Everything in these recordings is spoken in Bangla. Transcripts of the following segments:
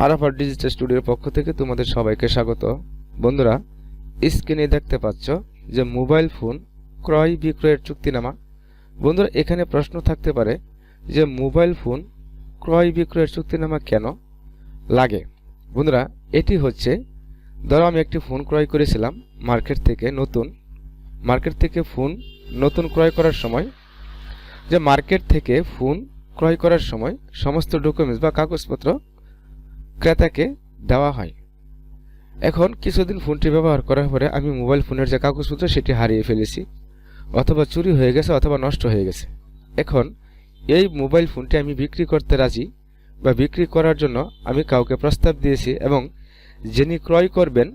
আরাফার ডিজিটাল স্টুডিওর পক্ষ থেকে তোমাদের সবাইকে স্বাগত। বন্ধুরা, স্ক্রিনে দেখতে পাচ্ছ যে মোবাইল ফোন ক্রয় বিক্রয়ের চুক্তিনামা। বন্ধুরা, এখানে প্রশ্ন থাকতে পারে যে মোবাইল ফোন ক্রয় বিক্রয়ের চুক্তিনামা কেন লাগে? বন্ধুরা, এটি হচ্ছে, ধরো আমি একটি ফোন ক্রয় করেছিলাম মার্কেট থেকে নতুন। মার্কেট থেকে ফোন নতুন ক্রয় করার সময়, যে মার্কেট থেকে ফোন ক্রয় করার সময় সমস্ত ডকুমেন্টস বা কাগজপত্র ক্রেতাকে দেওয়া হয়। এখন কিছুদিন ফোনটি ব্যবহার করার পরে আমি মোবাইল ফোনের যে কাগজপত্র, সেটি হারিয়ে ফেলেছি। অথবা চুরি হয়ে গেছে, অথবা নষ্ট হয়ে গেছে। এখন এই মোবাইল ফোনটি আমি বিক্রি করতে রাজি বা বিক্রি করার জন্য আমি কাউকে প্রস্তাব দিয়েছি এবং যিনি ক্রয় করবেন,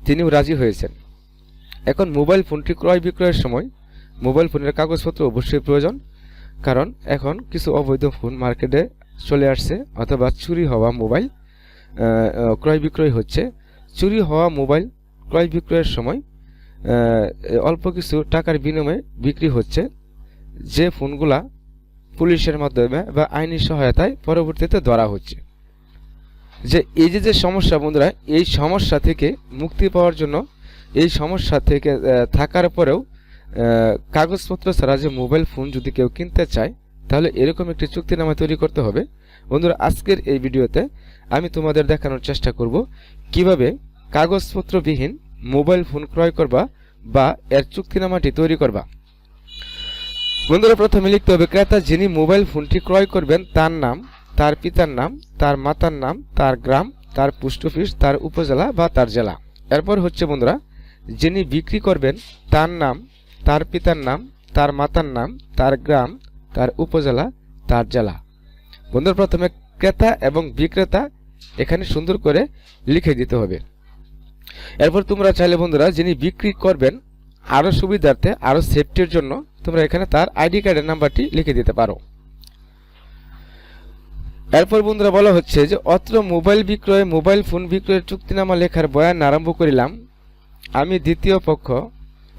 তিনিও রাজি হয়েছেন। এখন মোবাইল ফোনটি ক্রয় বিক্রয়ের সময় মোবাইল ফোনের কাগজপত্র অবশ্যই প্রয়োজন, কারণ এখন কিছু অবৈধ ফোন মার্কেটে চলে আসছে অথবা চুরি হওয়া মোবাইল ক্রয় বিক্রয় হচ্ছে। চুরি হওয়া মোবাইল ক্রয় বিক্রয়ের সময় অল্প কিছু টাকার বিনিময়ে বিক্রি হচ্ছে। যে ফোনগুলা পুলিশের মাধ্যমে বা আইনি সহায়তায় পরবর্তীতে ধরা হচ্ছে। যে এই যে যে সমস্যা বন্ধুরা, এই সমস্যা থেকে মুক্তি পাওয়ার জন্য, এই সমস্যা থেকে থাকার পরেও কাগজপত্র ছাড়া যে মোবাইল ফোন যদি কেউ কিনতে চায় তাহলে এরকম একটি চুক্তিনামা তৈরি করতে হবে। বন্ধুরা, আজকের এই ভিডিওতে আমি তোমাদের দেখানোর চেষ্টা করব কীভাবে কাগজপত্রবিহীন মোবাইল ফোন ক্রয় করবা বা এর চুক্তিনামাটি তৈরি করবা। বন্ধুরা, প্রথমে লিখতে হবে, ক্রেতা যিনি মোবাইল ফোনটি ক্রয় করবেন, তার নাম, তার পিতার নাম, তার মাতার নাম, তার গ্রাম, তার পোস্ট অফিস, তার উপজেলা বা তার জেলা। এরপর হচ্ছে, বন্ধুরা, যিনি বিক্রি করবেন, তার নাম, তার পিতার নাম, তার মাতার নাম, তার গ্রাম তার উপজেলা, তার জেলা। বন্ধুরা, প্রথমে ক্রেতা এবং বিক্রেতা এখানে সুন্দর করে লিখে দিতে হবে। এরপর তোমরা চাইলে বন্ধুরা, যিনি বিক্রি করবেন আরও সুবিধার্থে আরও সেফটির জন্য, তোমরা এখানে তার আইডি কার্ডের নাম্বারটি লিখে দিতে পারো। এরপর বন্ধুরা বলা হচ্ছে যে, অত্র মোবাইল বিক্রয়, মোবাইল ফোন বিক্রয়ের চুক্তিনামা লেখার বয়ান আরম্ভ করিলাম। আমি দ্বিতীয় পক্ষ,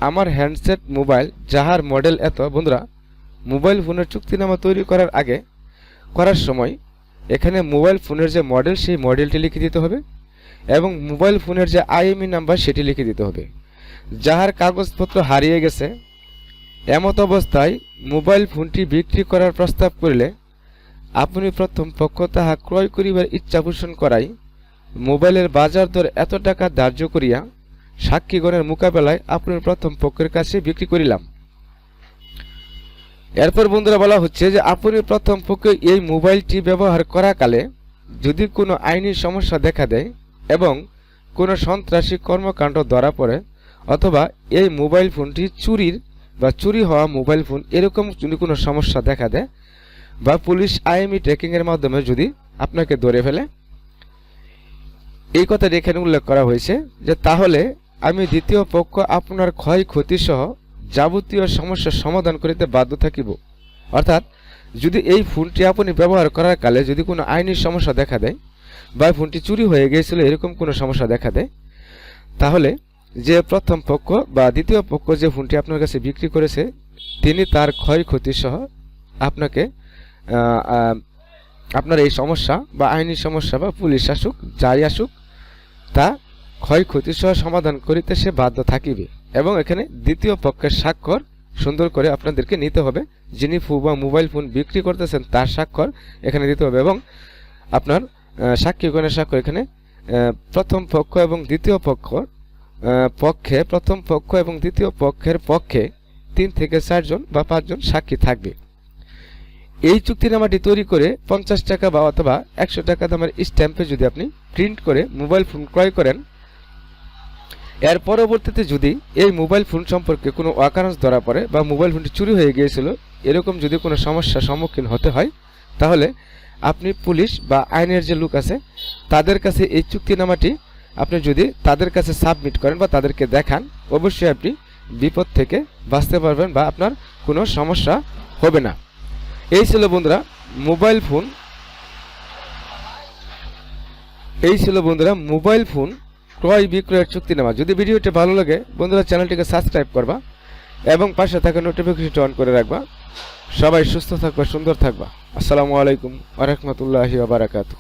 আমার হ্যান্ডসেট মোবাইল যাহার মডেল এত, বন্ধুরা মোবাইল ফোনের চুক্তিনামা তৈরি করার আগে, করার সময় এখানে মোবাইল ফোনের যে মডেল, সেই মডেলটি লিখে দিতে হবে এবং মোবাইল ফোনের যে আইএমই নাম্বার, সেটি লিখে দিতে হবে। যাহার কাগজপত্র হারিয়ে গেছে, এমত অবস্থায় মোবাইল ফোনটি বিক্রি করার প্রস্তাব করিলে আপনি প্রথম পক্ষ তাহা ক্রয় করিবার ইচ্ছা পোষণ করাই, মোবাইলের বাজার দর এত টাকা ধার্য করিয়া সাক্ষীগণের মোকাবেলায় আপনার প্রথম পক্ষের কাছে বিক্রি করিলাম। এরপর বন্ধুরা বলা হচ্ছে যে আপনি প্রথম পক্ষে এই মোবাইলটি ব্যবহার করাকালে যদি কোনো আইনি সমস্যা দেখা দেয় এবং কোনো সন্ত্রাসী কর্মকাণ্ড ধরা পড়ে অথবা এই মোবাইল ফোনটি চুরির বা চুরি হওয়া মোবাইল ফোন এরকম যদি কোনো সমস্যা দেখা দেয় বা পুলিশ আইএমই ট্রেকিংয়ের মাধ্যমে যদি আপনাকে ধরে ফেলে, এই কথাটি এখানে উল্লেখ করা হয়েছে যে তাহলে আমি দ্বিতীয় পক্ষ আপনার ক্ষয়ক্ষতি সহ যাবতীয় সমস্যার সমাধান করিতে বাধ্য থাকিব। অর্থাৎ, যদি এই ফোনটি আপনি ব্যবহার করার কালে যদি কোনো আইনি সমস্যা দেখা দেয়, বা ফোনটি চুরি হয়ে গিয়েছিল, এরকম কোনো সমস্যা দেখা দেয়, তাহলে যে প্রথম পক্ষ বা দ্বিতীয় পক্ষ যে ফোনটি আপনার কাছে বিক্রি করেছে, তিনি তার ক্ষয়ক্ষতি সহ আপনাকে আপনার এই সমস্যা বা আইনি সমস্যা বা পুলিশ আসুক যাই আসুক, তা ক্ষয়ক্ষতি সহ সমাধান করিতে সে বাধ্য থাকিবে। এবং এখানে দ্বিতীয় পক্ষের স্বাক্ষর সুন্দর করে আপনাদেরকে নিতে হবে। যিনি ফু বা মোবাইল ফোন বিক্রি করতেছেন, তার স্বাক্ষর এখানে দিতে হবে এবং আপনার সাক্ষীগণের স্বাক্ষর এখানে প্রথম পক্ষ এবং দ্বিতীয় পক্ষ পক্ষে, প্রথম পক্ষ এবং দ্বিতীয় পক্ষের পক্ষে তিন থেকে চারজন বা পাঁচজন সাক্ষী থাকবে। এই চুক্তিনামাটি তৈরি করে পঞ্চাশ টাকা বা অথবা একশো টাকা দামের স্ট্যাম্পে যদি আপনি প্রিন্ট করে মোবাইল ফোন ক্রয় করেন এর পরবর্তীতে যদি এই মোবাইল ফোন সম্পর্কে কোনো অকারণস ধরা পড়ে বা মোবাইল ফোনটি চুরি হয়ে গিয়েছিল, এরকম যদি কোনো সমস্যার সম্মুখীন হতে হয়, তাহলে আপনি পুলিশ বা আইনের যে লোক আছে, তাদের কাছে এই চুক্তিনামাটি আপনি যদি তাদের কাছে সাবমিট করেন বা তাদেরকে দেখান, অবশ্যই আপনি বিপদ থেকে বাঁচতে পারবেন বা আপনার কোনো সমস্যা হবে না। এই ছিল বন্ধুরা মোবাইল ফোন এই ছিল বন্ধুরা মোবাইল ফোন ক্রয় বিক্রয়ের চুক্তি চুক্তিনামা যদি ভিডিওটি ভালো লাগে, বন্ধুরা চ্যানেলটিকে সাবস্ক্রাইব করবা এবং পাশে থাকা নোটিফিকেশনটি অন করে রাখবা। সবাই সুস্থ থাকবা, সুন্দর থাকবা। আসসালামু আলাইকুম আরহামতুল্লাহি রহমতুল্লাহি বারাকাতু